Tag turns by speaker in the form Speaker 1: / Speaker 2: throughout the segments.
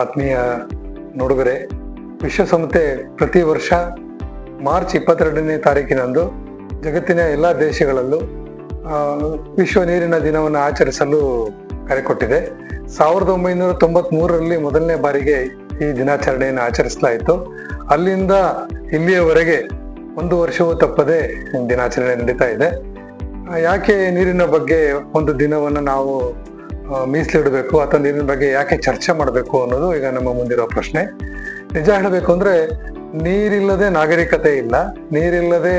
Speaker 1: ಆತ್ಮೀಯ ನೋಡುಗರೆ, ವಿಶ್ವಸಂಸ್ಥೆ ಪ್ರತಿ ವರ್ಷ ಮಾರ್ಚ್ ಇಪ್ಪತ್ತೆರಡನೇ ತಾರೀಕಿನಂದು ಜಗತ್ತಿನ ಎಲ್ಲ ದೇಶಗಳಲ್ಲೂ ವಿಶ್ವ ನೀರಿನ ದಿನವನ್ನು ಆಚರಿಸಲು ಕರೆ ಕೊಟ್ಟಿದೆ. ಸಾವಿರದ ಒಂಬೈನೂರ ತೊಂಬತ್ ಮೂರರಲ್ಲಿ ಮೊದಲನೇ ಬಾರಿಗೆ ಈ ದಿನಾಚರಣೆಯನ್ನು ಆಚರಿಸಲಾಯಿತು. ಅಲ್ಲಿಂದ ಇಲ್ಲಿಯವರೆಗೆ ಒಂದು ವರ್ಷವೂ ತಪ್ಪದೆ ದಿನಾಚರಣೆ ನಡೀತಾ ಇದೆ. ಯಾಕೆ ನೀರಿನ ಬಗ್ಗೆ ಒಂದು ದಿನವನ್ನು ನಾವು ಮೀಸಲಿಡಬೇಕು, ಅಥವಾ ನೀರಿನ ಬಗ್ಗೆ ಯಾಕೆ ಚರ್ಚೆ ಮಾಡಬೇಕು ಅನ್ನೋದು ಈಗ ನಮ್ಮ ಮುಂದಿರೋ ಪ್ರಶ್ನೆ. ನಿಜ ಹೇಳಬೇಕು ಅಂದರೆ, ನೀರಿಲ್ಲದೆ ನಾಗರಿಕತೆ ಇಲ್ಲ. ನೀರಿಲ್ಲದೆ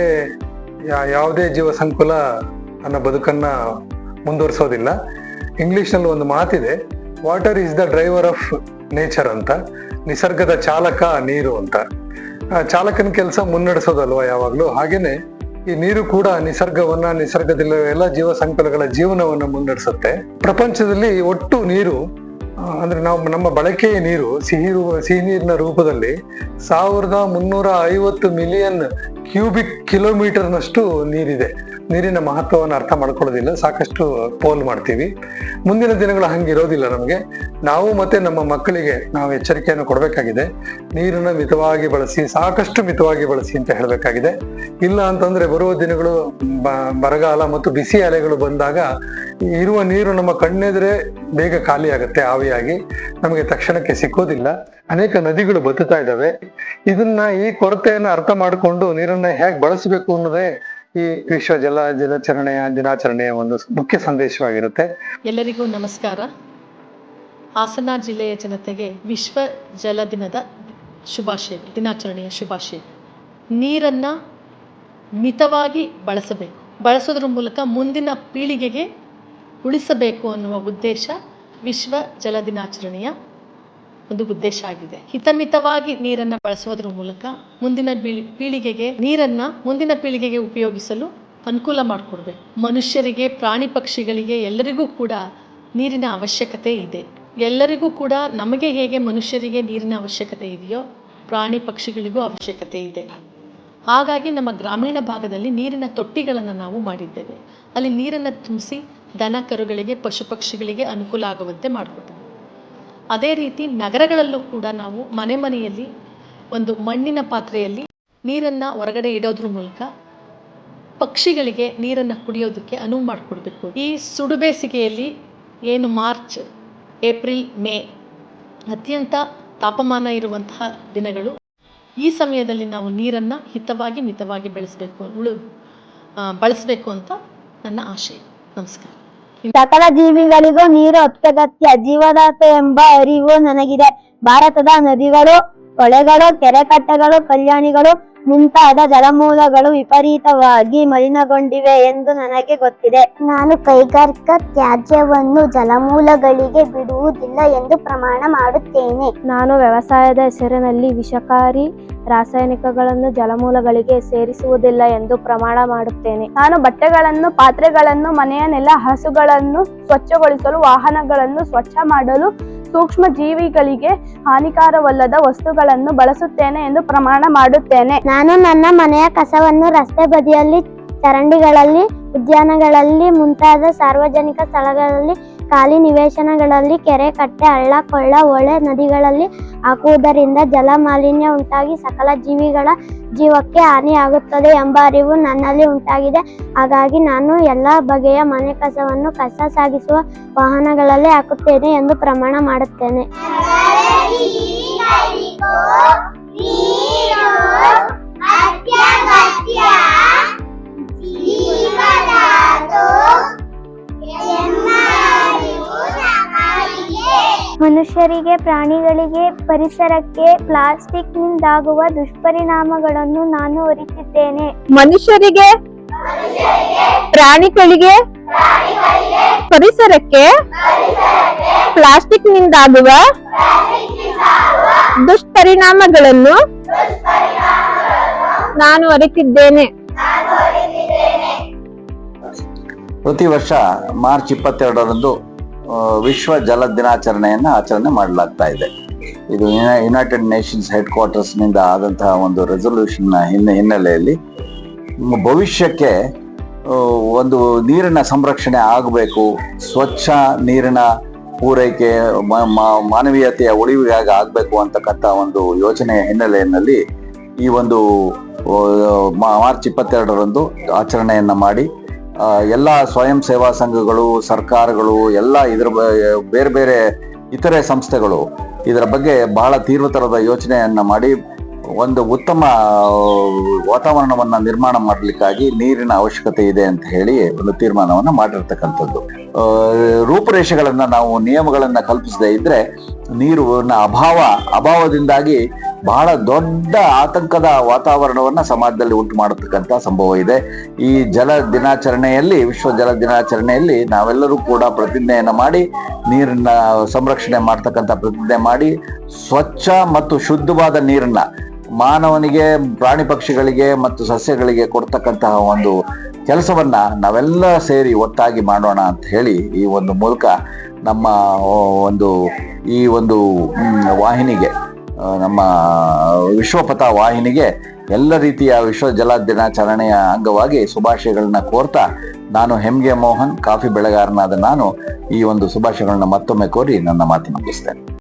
Speaker 1: ಯಾವುದೇ ಜೀವ ಸಂಕುಲ ತನ್ನ ಬದುಕನ್ನು ಮುಂದುವರಿಸೋದಿಲ್ಲ. ಇಂಗ್ಲೀಷ್ನಲ್ಲಿ ಒಂದು ಮಾತಿದೆ water is the driver of nature ಅಂತ. ನಿಸರ್ಗದ ಚಾಲಕ ನೀರು ಅಂತ. ಚಾಲಕನ ಕೆಲಸ ಮುನ್ನಡೆಸೋದಲ್ವ ಯಾವಾಗಲೂ? ಹಾಗೇನೆ ಈ ನೀರು ಕೂಡ ನಿಸರ್ಗವನ್ನ, ನಿಸರ್ಗದಲ್ಲಿ ಎಲ್ಲ ಜೀವ ಸಂಕುಲಗಳ ಜೀವನವನ್ನ ಮುನ್ನಡೆಸುತ್ತೆ. ಪ್ರಪಂಚದಲ್ಲಿ ಒಟ್ಟು ನೀರು ಅಂದ್ರೆ ನಾವು ನಮ್ಮ ಬಳಕೆಯ ನೀರು, ಸಿಹಿ ಸಿಹಿ ನೀರಿನ ರೂಪದಲ್ಲಿ ಸಾವಿರದ ಮುನ್ನೂರ ಐವತ್ತು ಮಿಲಿಯನ್ ಕ್ಯೂಬಿಕ್ ಕಿಲೋಮೀಟರ್ನಷ್ಟು ನೀರಿದೆ. ನೀರಿನ ಮಹತ್ವವನ್ನು ಅರ್ಥ ಮಾಡ್ಕೊಳ್ಳೋದಿಲ್ಲ, ಸಾಕಷ್ಟು ಪೋಲ್ ಮಾಡ್ತೀವಿ. ಮುಂದಿನ ದಿನಗಳು ಹಂಗಿರೋದಿಲ್ಲ ನಮಗೆ. ನಾವು ಮತ್ತೆ ನಮ್ಮ ಮಕ್ಕಳಿಗೆ ನಾವು ಎಚ್ಚರಿಕೆಯನ್ನು ಕೊಡಬೇಕಾಗಿದೆ. ನೀರನ್ನು ಮಿತವಾಗಿ ಬಳಸಿ, ಸಾಕಷ್ಟು ಮಿತವಾಗಿ ಬಳಸಿ ಅಂತ ಹೇಳಬೇಕಾಗಿದೆ. ಇಲ್ಲ ಅಂತಂದ್ರೆ ಬರುವ ದಿನಗಳು ಬರಗಾಲ ಮತ್ತು ಬಿಸಿ ಅಲೆಗಳು ಬಂದಾಗ ಇರುವ ನೀರು ನಮ್ಮ ಕಣ್ಣೆದ್ರೆ ಬೇಗ ಖಾಲಿ ಆಗುತ್ತೆ ಆವಿಯಾಗಿ. ನಮಗೆ ತಕ್ಷಣಕ್ಕೆ ಸಿಕ್ಕೋದಿಲ್ಲ. ಅನೇಕ ನದಿಗಳು ಬತ್ತುತ್ತಾ ಇದ್ದಾವೆ. ಇದನ್ನ ಈ ಕೊರತೆಯನ್ನು ಅರ್ಥ ಮಾಡಿಕೊಂಡು ನೀರನ್ನ ಹೇಗೆ ಬಳಸಬೇಕು ಅನ್ನೋದೇ ಈ ವಿಶ್ವ ಜಲ ದಿನಾಚರಣೆಯ ದಿನಾಚರಣೆಯ ಒಂದು ಮುಖ್ಯ ಸಂದೇಶವಾಗಿರುತ್ತೆ.
Speaker 2: ಎಲ್ಲರಿಗೂ ನಮಸ್ಕಾರ. ಹಾಸನ ಜಿಲ್ಲೆಯ ಜನತೆಗೆ ವಿಶ್ವ ಜಲ ದಿನದ ಶುಭಾಶಯ, ದಿನಾಚರಣೆಯ ಶುಭಾಶಯ. ನೀರನ್ನು ಮಿತವಾಗಿ ಬಳಸಬೇಕು. ಬಳಸೋದ್ರ ಮೂಲಕ ಮುಂದಿನ ಪೀಳಿಗೆಗೆ ಉಳಿಸಬೇಕು ಅನ್ನುವ ಉದ್ದೇಶ ವಿಶ್ವ ಜಲ ದಿನಾಚರಣೆಯ ಒಂದು ಉದ್ದೇಶ ಆಗಿದೆ. ಹಿತಮಿತವಾಗಿ ನೀರನ್ನು ಬಳಸೋದ್ರ ಮೂಲಕ ಮುಂದಿನ ಪೀಳಿಗೆಗೆ ನೀರನ್ನು ಮುಂದಿನ ಪೀಳಿಗೆಗೆ ಉಪಯೋಗಿಸಲು ಅನುಕೂಲ ಮಾಡಿಕೊಡ್ಬೇಕು. ಮನುಷ್ಯರಿಗೆ, ಪ್ರಾಣಿ ಪಕ್ಷಿಗಳಿಗೆ ಎಲ್ಲರಿಗೂ ಕೂಡ ನೀರಿನ ಅವಶ್ಯಕತೆ ಇದೆ. ಎಲ್ಲರಿಗೂ ಕೂಡ ನಮಗೆ ಹೇಗೆ ಮನುಷ್ಯರಿಗೆ ನೀರಿನ ಅವಶ್ಯಕತೆ ಇದೆಯೋ ಪ್ರಾಣಿ ಪಕ್ಷಿಗಳಿಗೂ ಅವಶ್ಯಕತೆ ಇದೆ. ಹಾಗಾಗಿ ನಮ್ಮ ಗ್ರಾಮೀಣ ಭಾಗದಲ್ಲಿ ನೀರಿನ ತೊಟ್ಟಿಗಳನ್ನು ನಾವು ಮಾಡಿದ್ದೇವೆ. ಅಲ್ಲಿ ನೀರನ್ನು ತುಂಬಿಸಿ ದನ, ಕರುಗಳಿಗೆ, ಪಶು ಪಕ್ಷಿಗಳಿಗೆ ಅನುಕೂಲ ಆಗುವಂತೆ ಮಾಡಿಕೊಟ್ಟೆವು ಅದೇ ರೀತಿ ನಗರಗಳಲ್ಲೂ ಕೂಡ ನಾವು ಮನೆ ಮನೆಯಲ್ಲಿ ಒಂದು ಮಣ್ಣಿನ ಪಾತ್ರೆಯಲ್ಲಿ ನೀರನ್ನು ಹೊರಗಡೆ ಇಡೋದ್ರ ಮೂಲಕ ಪಕ್ಷಿಗಳಿಗೆ ನೀರನ್ನು ಕುಡಿಯೋದಕ್ಕೆ ಅನುವು ಮಾಡಿಕೊಡ್ಬೇಕು. ಈ ಸುಡು ಬೇಸಿಗೆಯಲ್ಲಿ ಏನು ಮಾರ್ಚ್, ಏಪ್ರಿಲ್, ಮೇ ಅತ್ಯಂತ ತಾಪಮಾನ ಇರುವಂತಹ ದಿನಗಳು. ಈ ಸಮಯದಲ್ಲಿ ನಾವು ನೀರನ್ನು ಹಿತವಾಗಿ ಮಿತವಾಗಿ ಬೆಳೆಸಬೇಕು, ಉಳು ಬಳಸಬೇಕು ಅಂತ ನನ್ನ ಆಶಯ ನಮಸ್ಕಾರ.
Speaker 3: ಸಕಲ ಜೀವಿಗಳಿಗೂ ನೀರು ಅತ್ಯಗತ್ಯ ಜೀವದಾತ ಎಂಬ ಅರಿವು ನನಗಿದೆ. ಭಾರತದ ನದಿಗಳು ಹೊಳೆಗಳು ಕೆರೆಕಟ್ಟೆಗಳು ಕಲ್ಯಾಣಿಗಳು ಮುಂತಾದ ಜಲಮೂಲಗಳು ವಿಪರೀತವಾಗಿ ಮಲಿನಗೊಂಡಿವೆ ಎಂದು ನನಗೆ ಗೊತ್ತಿದೆ. ನಾನು ಕೈಗಾರಿಕಾ ತ್ಯಾಜ್ಯವನ್ನು ಜಲಮೂಲಗಳಿಗೆ ಬಿಡುವುದಿಲ್ಲ ಎಂದು ಪ್ರಮಾಣ ಮಾಡುತ್ತೇನೆ.
Speaker 4: ನಾನು ವ್ಯವಸಾಯದ ಹೆಸರಿನಲ್ಲಿ ವಿಷಕಾರಿ ರಾಸಾಯನಿಕಗಳನ್ನು ಜಲಮೂಲಗಳಿಗೆ ಸೇರಿಸುವುದಿಲ್ಲ ಎಂದು ಪ್ರಮಾಣ ಮಾಡುತ್ತೇನೆ. ನಾನು ಬಟ್ಟೆಗಳನ್ನು ಪಾತ್ರೆಗಳನ್ನು ಮನೆಯ ನೆಲ ಹಸುಗಳನ್ನು ಸ್ವಚ್ಛಗೊಳಿಸಲು ವಾಹನಗಳನ್ನು ಸ್ವಚ್ಛ ಮಾಡಲು ಸೂಕ್ಷ್ಮ ಜೀವಿಗಳಿಗೆ ಹಾನಿಕಾರವಲ್ಲದ ವಸ್ತುಗಳನ್ನು ಬಳಸುತ್ತೇನೆ ಎಂದು ಪ್ರಮಾಣ ಮಾಡುತ್ತೇನೆ.
Speaker 3: ನಾನು ನನ್ನ ಮನೆಯ ಕಸವನ್ನು ರಸ್ತೆ ಬದಿಯಲ್ಲಿ, ಚರಂಡಿಗಳಲ್ಲಿ, ಉದ್ಯಾನಗಳಲ್ಲಿ, ಮುಂತಾದ ಸಾರ್ವಜನಿಕ ಸ್ಥಳಗಳಲ್ಲಿ, ಖಾಲಿ ನಿವೇಶನಗಳಲ್ಲಿ, ಕೆರೆ ಕಟ್ಟೆ ಹಳ್ಳ ಕೊಳ್ಳ ಹೊಳೆ ನದಿಗಳಲ್ಲಿ ಹಾಕುವುದರಿಂದ ಜಲ ಮಾಲಿನ್ಯ ಉಂಟಾಗಿ ಸಕಲ ಜೀವಿಗಳ ಜೀವಕ್ಕೆ ಹಾನಿಯಾಗುತ್ತದೆ ಎಂಬ ಅರಿವು ನನ್ನಲ್ಲಿ ಉಂಟಾಗಿದೆ. ಹಾಗಾಗಿ ನಾನು ಎಲ್ಲ ಬಗೆಯ ಮನೆ ಕಸವನ್ನು ಕಸ ಸಾಗಿಸುವ ವಾಹನಗಳಲ್ಲಿ ಹಾಕುತ್ತೇನೆ ಎಂದು ಪ್ರಮಾಣ ಮಾಡುತ್ತೇನೆ. ಮನುಷ್ಯರಿಗೆ ಪ್ರಾಣಿಗಳಿಗೆ ಪರಿಸರಕ್ಕೆ ಪ್ಲಾಸ್ಟಿಕ್ನಿಂದಾಗುವ ದುಷ್ಪರಿಣಾಮಗಳನ್ನು ನಾನು ಅರಿತಿದ್ದೇನೆ
Speaker 4: ಮನುಷ್ಯರಿಗೆ ಪ್ರಾಣಿಗಳಿಗೆ ಪರಿಸರಕ್ಕೆ ಪ್ಲಾಸ್ಟಿಕ್ ನಿಂದಾಗುವ ದುಷ್ಪರಿಣಾಮಗಳನ್ನು ನಾನು ಅರಿತಿದ್ದೇನೆ
Speaker 5: ಪ್ರತಿ ವರ್ಷ ಮಾರ್ಚ್ ಇಪ್ಪತ್ತೆರಡರಂದು ವಿಶ್ವ ಜಲ ದಿನಾಚರಣೆಯನ್ನು ಆಚರಣೆ ಮಾಡಲಾಗ್ತಾ ಇದೆ. ಇದು ಯುನೈಟೆಡ್ ನೇಷನ್ಸ್ ಹೆಡ್ ಕ್ವಾರ್ಟರ್ಸ್ನಿಂದ ಆದಂತಹ ಒಂದು ರೆಸೊಲ್ಯೂಷನ್ನ ಹಿನ್ನೆ, ಹಿನ್ನೆಲೆಯಲ್ಲಿ ಭವಿಷ್ಯಕ್ಕೆ ಒಂದು ನೀರಿನ ಸಂರಕ್ಷಣೆ ಆಗಬೇಕು. ಸ್ವಚ್ಛ ನೀರಿನ ಪೂರೈಕೆ ಮಾನವೀಯತೆಯ ಉಳಿವಿಗಾಗಿ ಆಗಬೇಕು ಅಂತಕ್ಕಂಥ ಒಂದು ಯೋಚನೆಯ ಹಿನ್ನೆಲೆಯಲ್ಲಿ ಈ ಒಂದು ಮಾರ್ಚ್ ಇಪ್ಪತ್ತೆರಡರಂದು ಆಚರಣೆಯನ್ನು ಮಾಡಿ ಎಲ್ಲ ಸ್ವಯಂ ಸೇವಾ ಸಂಘಗಳು, ಸರ್ಕಾರಗಳು, ಎಲ್ಲ ಇದ್ರ ಬೇರೆ ಬೇರೆ ಇತರೆ ಸಂಸ್ಥೆಗಳು ಇದರ ಬಗ್ಗೆ ಬಹಳ ತೀವ್ರತರದ ಯೋಚನೆಯನ್ನು ಮಾಡಿ ಒಂದು ಉತ್ತಮ, ವಾತಾವರಣವನ್ನು ನಿರ್ಮಾಣ ಮಾಡಲಿಕ್ಕಾಗಿ ನೀರಿನ ಅವಶ್ಯಕತೆ ಇದೆ ಅಂತ ಹೇಳಿ ಒಂದು ತೀರ್ಮಾನವನ್ನು ಮಾಡಿರ್ತಕ್ಕಂಥದ್ದು. ರೂಪುರೇಷೆಗಳನ್ನ ನಾವು ನಿಯಮಗಳನ್ನು ಕಲ್ಪಿಸದೇ ಇದ್ದರೆ ನೀರಿನ ಅಭಾವ, ಅಭಾವದಿಂದಾಗಿ ಬಹಳ ದೊಡ್ಡ ಆತಂಕದ ವಾತಾವರಣವನ್ನ ಸಮಾಜದಲ್ಲಿ ಉಂಟು ಮಾಡತಕ್ಕಂತ ಸಂಭವ ಇದೆ. ಈ ಜಲ ದಿನಾಚರಣೆಯಲ್ಲಿ, ವಿಶ್ವ ಜಲ ದಿನಾಚರಣೆಯಲ್ಲಿ ನಾವೆಲ್ಲರೂ ಕೂಡ ಪ್ರತಿಜ್ಞೆಯನ್ನ ಮಾಡಿ, ನೀರನ್ನ ಸಂರಕ್ಷಣೆ ಮಾಡ್ತಕ್ಕಂಥ ಪ್ರತಿಜ್ಞೆ ಮಾಡಿ, ಸ್ವಚ್ಛ ಮತ್ತು ಶುದ್ಧವಾದ ನೀರನ್ನ ಮಾನವನಿಗೆ, ಪ್ರಾಣಿ ಪಕ್ಷಿಗಳಿಗೆ ಮತ್ತು ಸಸ್ಯಗಳಿಗೆ ಕೊಡ್ತಕ್ಕಂತಹ ಒಂದು ಕೆಲಸವನ್ನ ನಾವೆಲ್ಲ ಸೇರಿ ಒಟ್ಟಾಗಿ ಮಾಡೋಣ ಅಂತ ಹೇಳಿ ಈ ಒಂದು ಮೂಲಕ ನಮ್ಮ ಒಂದು ಈ ಒಂದು ವಾಹಿನಿಗೆ ನಮ್ಮ ವಿಶ್ವಪಥ ವಾಹಿನಿಗೆ ಎಲ್ಲ ರೀತಿಯ ವಿಶ್ವ ಜಲ ದಿನಾಚರಣೆಯ ಅಂಗವಾಗಿ ಶುಭಾಶಯಗಳನ್ನ ಕೋರ್ತಾ ನಾನು ಹೆಮ್ಗೆ ಮೋಹನ್, ಕಾಫಿ ಬೆಳೆಗಾರನಾದ ನಾನು ಈ ಒಂದು ಶುಭಾಶಯಗಳನ್ನ ಮತ್ತೊಮ್ಮೆ ಕೋರಿ ನನ್ನ ಮಾತಿನ ಮುಗಿಸ್ತೇನೆ.